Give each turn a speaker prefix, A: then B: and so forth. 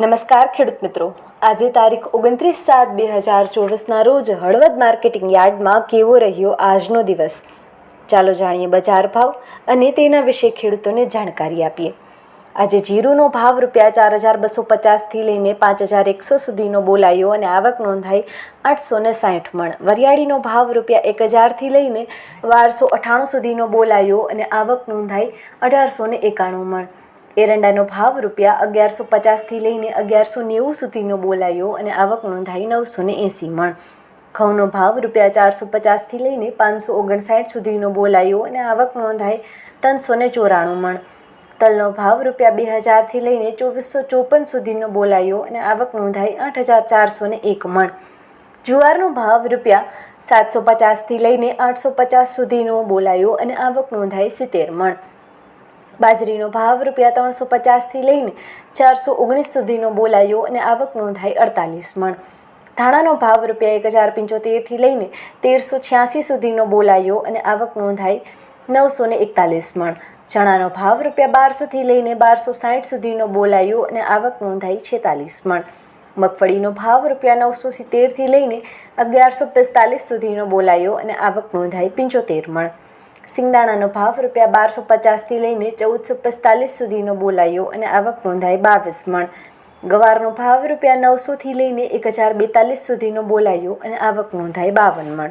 A: નમસ્કાર ખેડૂત મિત્રો. આજે તારીખ ઓગણત્રીસ સાત બે હજાર ચોવીસના રોજ હળવદ માર્કેટિંગ યાર્ડમાં કેવો રહ્યો આજનો દિવસ? ચાલો જાણીએ બજાર ભાવ અને તેના વિશે ખેડૂતોને જાણકારી આપીએ. આજે જીરુનો ભાવ રૂપિયા ચાર હજાર બસો પચાસથી લઈને પાંચ હજાર એકસો સુધીનો બોલાયો અને આવક નોંધાઈ આઠસો ને સાઠ મણ. વરિયાળીનો ભાવ રૂપિયા એક હજારથી લઈને બારસો અઠાણું સુધીનો બોલાયો અને આવક નોંધાઈ અઢારસો ને એકાણું મણ. એરંડાનો ભાવ રૂપિયા અગિયારસો પચાસથી લઈને અગિયારસો નેવું સુધીનો બોલાયો અને આવક નોંધાઈ નવસો ને એંસી મણ. ઘઉંનો ભાવ રૂપિયા ચારસો પચાસથી લઈને પાંચસો ઓગણસાઠ સુધીનો બોલાયો અને આવક નોંધાઈ ત્રણસો ને ચોરાણું મણ. તલનો ભાવ રૂપિયા બે હજારથી લઈને ચોવીસો ચોપન સુધીનો બોલાયો અને આવક નોંધાઈ આઠ હજાર ચારસો ને એક મણ. જુવારનો ભાવ રૂપિયા સાતસો પચાસથી લઈને આઠસો પચાસ સુધીનો બોલાયો અને આવક નોંધાઈ સિત્તેર મણ. બાજરીનો ભાવ રૂપિયા ત્રણસો પચાસથી લઈને ચારસો ઓગણીસ સુધીનો બોલાયો અને આવક નોંધાઈ અડતાલીસ મણ. ધાણાનો ભાવ રૂપિયા એક હજાર પંચોતેરથી લઈને તેરસો છ્યાસી સુધીનો બોલાયો અને આવક નોંધાઈ નવસો ને એકતાલીસ મણ. ચણાનો ભાવ રૂપિયા બારસોથી લઈને બારસો સાઠ સુધીનો બોલાયો અને આવક નોંધાઈ છેતાલીસ મણ. મગફળીનો ભાવ રૂપિયા નવસો સિત્તેરથી લઈને અગિયારસો પિસ્તાલીસ સુધીનો બોલાયો અને આવક નોંધાઈ પંચોતેર મણ. સિંગદાણાનો ભાવ રૂપિયા બારસો પચાસથી લઈને ચૌદસો પિસ્તાલીસ સુધીનો બોલાયો અને આવક નોંધાઈ બાવીસ મણ. ગવારનો ભાવ રૂપિયા નવસોથી લઈને એક હજાર બેતાલીસ સુધીનો બોલાયો અને આવક નોંધાઈ બાવન મણ.